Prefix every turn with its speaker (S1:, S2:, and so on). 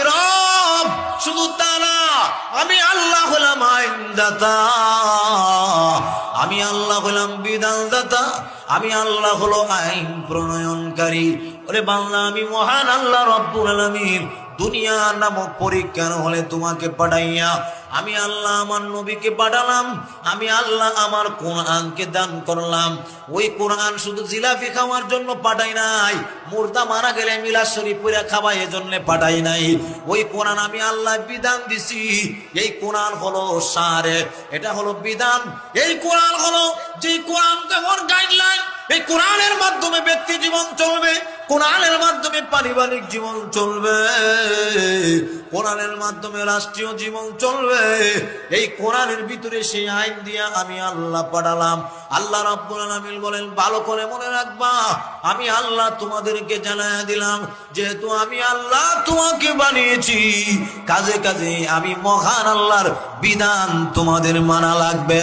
S1: আমি রব, শুধু তা না, আমি আল্লাহ হলাম আইনদাতা। আমি আল্লাহ হলাম বিধানদাতা, আমি আল্লাহ হলো আইন প্রণয়নকারী। ওরে বাংলা আমি মহান আল্লাহ রব্বুল আলামিন। দুনিয়া নামক পরীক্ষার হলে তোমাকে পাঠাইয়া আমি আল্লাহ আমার নবীকে পাঠালাম, আমি আল্লাহ আমার কোরআনকে দান করলাম। ওই কোরআন শুধু জিলাপি খাওয়ার জন্য পাঠাই নাই, মুর্দা মারা গেলে মিলা শরীফ পুরা খাওয়াই এজন্য পাঠাই নাই। ওই কোরআন আমি আল্লাহ বিধান দিছি, এই কোরআন হলো সারে, এটা হলো বিধান। এই কোরআন হলো যে কোরআন গাইডলাইন এই কোরআনের মাধ্যমে ব্যক্তি জীবন চলবে কোরআনের মাধ্যমে পারিবারিক জীবন চলবে, কোরআনের মাধ্যমে রাষ্ট্রীয় জীবন চলবে। এই কোরআনের ভিতরে সেই আইন দিয়া আমি আল্লাহ পাঠালাম। আল্লাহ রাব্বুল আলামিন বলেন, ভালো করে মনে রাখবা, আমি আল্লাহ তোমাদেরকে জানায় দিলাম, যেহেতু আমি আল্লাহ তোমাকে বানিয়েছি, কাজে কাজে আমি মহান আল্লাহর বিধান তোমাদের মানা লাগবে।